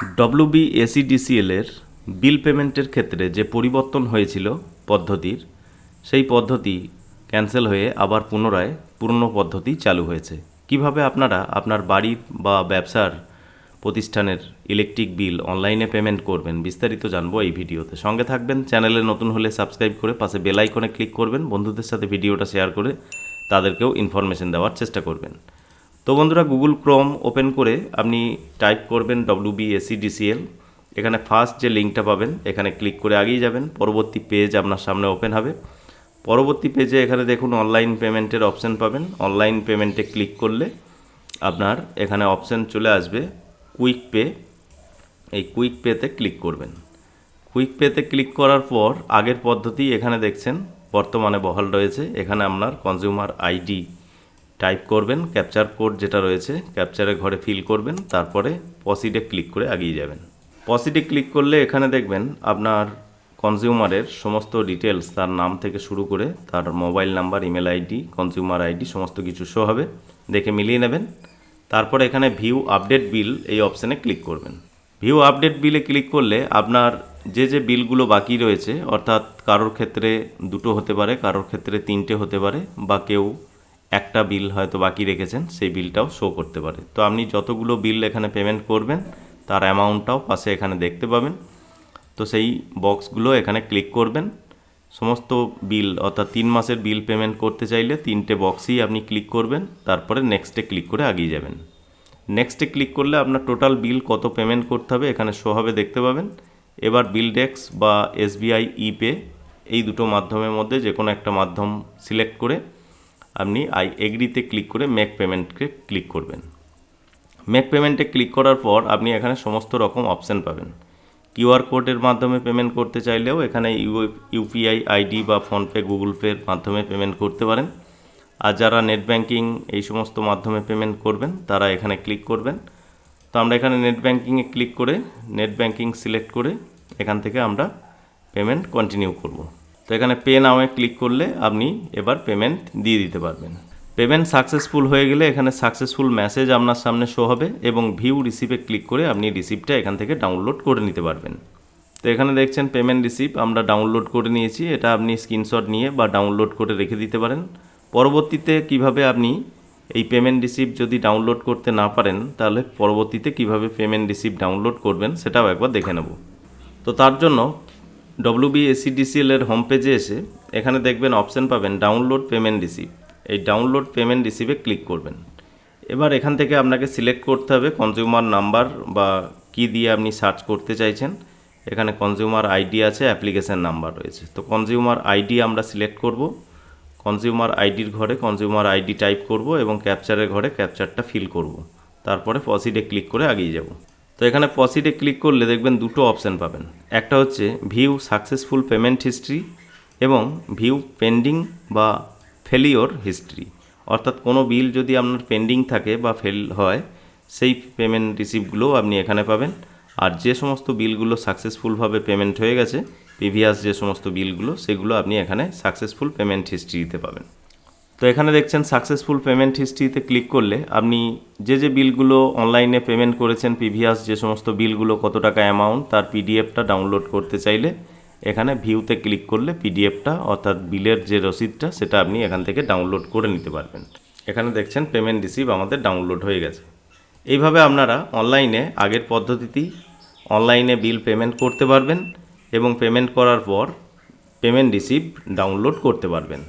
WB SEDCL এর বিল পেমেন্টের ক্ষেত্রে যে পরিবর্তন হয়েছিল পদ্ধতির, সেই পদ্ধতি ক্যান্সেল হয়ে আবার পুনরায় পুরনো পদ্ধতি চালু হয়েছে। কীভাবে আপনারা আপনার বাড়ির বা ব্যবসার প্রতিষ্ঠানের ইলেকট্রিক বিল অনলাইনে পেমেন্ট করবেন, বিস্তারিত জানব এই ভিডিওতে। সঙ্গে থাকবেন, চ্যানেলে নতুন হলে সাবস্ক্রাইব করে পাশে বেল আইকনে ক্লিক করবেন। বন্ধুদের সাথে ভিডিওটা শেয়ার করে তাদেরকেও ইনফরমেশন দেওয়ার চেষ্টা করবেন। তো বন্ধুরা গুগল ক্রোম ওপেন করে আপনি টাইপ করবেন W B A C D C L এখানে ফার্স্ট যে লিঙ্কটা পাবেন, এখানে ক্লিক করে আগিয়ে যাবেন, পরবর্তী পেজ আপনার সামনে ওপেন হবে। পরবর্তী পেজে এখানে দেখুন অনলাইন পেমেন্টের অপশন পাবেন। অনলাইন পেমেন্টে ক্লিক করলে আপনার এখানে অপশন চলে আসবে কুইক পে এই কুইক পেতে ক্লিক করবেন। কুইক পেতে ক্লিক করার পর আগের পদ্ধতি এখানে দেখছেন, বর্তমানে বহাল রয়েছে। এখানে আপনার কনজিউমার আইডি টাইপ করবেন ক্যাপচার কোড যেটা রয়েছে ক্যাপচারে ঘরে ফিল করবেন, তারপরে পসিডে ক্লিক করে এগিয়ে যাবেন। পসিডে ক্লিক করলে এখানে দেখবেন আপনার কনজিউমারের সমস্ত ডিটেলস তার নাম থেকে শুরু করে তার mobile number, email ID, consumer ID, সমস্ত কিছু শো হবে, দেখে মিলিয়ে নেবেন। তারপরে এখানে ভিউ আপডেট বিল এই অপশানে ক্লিক করবেন। ভিউ আপডেট বিলে ক্লিক করলে আপনার যে যে বিলগুলো বাকি রয়েছে, অর্থাৎ কারোর ক্ষেত্রে দুটো হতে পারে, কারোর ক্ষেত্রে তিনটে হতে পারে, বা কেউ একটা বিল হয়তো বাকি রেখেছেন, সেই বিলটাও শো করতে পারে। তো আপনি যতগুলো বিল এখানে পেমেন্ট করবেন, তার অ্যামাউন্টটাও পাশে এখানে দেখতে পাবেন। তো সেই বক্সগুলো এখানে ক্লিক করবেন। সমস্ত বিল, অর্থাৎ তিন মাসের বিল পেমেন্ট করতে চাইলে তিনটে বক্সই আপনি ক্লিক করবেন, তারপরে নেক্সটে ক্লিক করে এগিয়ে যাবেন। নেক্সটে ক্লিক করলে আপনার টোটাল বিল কত পেমেন্ট করতে হবে এখানে শো হবে, দেখতে পাবেন। এবার বিল ডেক্স বা এসবিআই ইপে এই দুটো মাধ্যমের মধ্যে যে কোনো একটা মাধ্যম সিলেক্ট করে আপনি আই এগ্রিতে ক্লিক করে মেক পেমেন্টকে ক্লিক করবেন। মেক পেমেন্টে ক্লিক করার পর আপনি এখানে সমস্ত রকম অপশান পাবেন। কিউআর কোডের মাধ্যমে পেমেন্ট করতে চাইলেও এখানে U U P I I D বা ফোনপে গুগল পের মাধ্যমে পেমেন্ট করতে পারেন। আর যারা নেট ব্যাঙ্কিং এই সমস্ত মাধ্যমে পেমেন্ট করবেন, তারা এখানে ক্লিক করবেন। তো আমরা এখানে নেট ব্যাঙ্কিংয়ে ক্লিক করে নেট ব্যাঙ্কিং সিলেক্ট করে এখান থেকে আমরা পেমেন্ট কন্টিনিউ করব। তো এখানে পে নামে ক্লিক করলে আপনি এবার পেমেন্ট দিয়ে দিতে পারবেন। পেমেন্ট সাকসেসফুল হয়ে গেলে এখানে সাকসেসফুল মেসেজ আপনার সামনে শো হবে এবং ভিউ রিসিপে ক্লিক করে আপনি রিসিপ্টটা এখান থেকে ডাউনলোড করে নিতে পারবেন। তো এখানে দেখছেন পেমেন্ট রিসিপ আমরা ডাউনলোড করে নিয়েছি, এটা আপনি স্ক্রিনশট নিয়ে বা ডাউনলোড করে রেখে দিতে পারেন। পরবর্তীতে কীভাবে আপনি এই পেমেন্ট রিসিপ যদি ডাউনলোড করতে না পারেন, তাহলে পরবর্তীতে কীভাবে পেমেন্ট রিসিপ ডাউনলোড করবেন সেটাও একবার দেখে নেব। তো তার জন্য ডব্লিউবি এসিডিসিএল এর হোম পেজে এসে এখানে দেখবেন অপশন পাবেন ডাউনলোড পেমেন্ট রিসিপ্ট এই ডাউনলোড পেমেন্ট রিসিভে ক্লিক করবেন। এবার এখান থেকে আপনাকে সিলেক্ট করতে হবে কনজিউমার নাম্বার বা কি দিয়ে আপনি সার্চ করতে চাইছেন। এখানে কনজিউমার আইডি আছে অ্যাপ্লিকেশান নাম্বার রয়েছে। তো কনজিউমার আইডি আমরা সিলেক্ট করব। কনজিউমার আইডির ঘরে কনজিউমার আইডি টাইপ করব এবং ক্যাপচারের ঘরে ক্যাপচারটা ফিল করব। তারপরে পসিডে ক্লিক করে এগিয়ে যাব। তো এখানে পসিডে ক্লিক করলে দেখবেন দুটো অপশান পাবেন। একটা হচ্ছে ভিউ সাকসেসফুল পেমেন্ট হিস্ট্রি এবং ভিউ পেন্ডিং বা ফেলিওর হিস্ট্রি অর্থাৎ কোনো বিল যদি আপনার পেন্ডিং থাকে বা ফেল হয়, সেই পেমেন্ট রিসিপ্টগুলোও আপনি এখানে পাবেন। আর যে সমস্ত বিলগুলো সাকসেসফুলভাবে পেমেন্ট হয়ে গেছে প্রিভিয়াস যে সমস্ত বিলগুলো সেগুলো আপনি এখানে সাকসেসফুল পেমেন্ট হিস্ট্রিতে পাবেন। তো এখানে দেখছেন সাকসেসফুল পেমেন্ট হিস্ট্রিতে ক্লিক করলে আপনি যে যে বিলগুলো অনলাইনে পেমেন্ট করেছেন প্রিভিয়াস যে সমস্ত বিলগুলো, কত টাকা অ্যামাউন্ট তার পিডিএফটা ডাউনলোড করতে চাইলে এখানে ভিউতে ক্লিক করলে পিডিএফটা অর্থাৎ বিলের যে রসিদটা, সেটা আপনি এখান থেকে ডাউনলোড করে নিতে পারবেন। এখানে দেখছেন পেমেন্ট রিসিভ আমাদের ডাউনলোড হয়ে গেছে। এইভাবে আপনারা অনলাইনে আগের পদ্ধতিতেই অনলাইনে বিল পেমেন্ট করতে পারবেন এবং পেমেন্ট করার পর পেমেন্ট রিসিভ ডাউনলোড করতে পারবেন।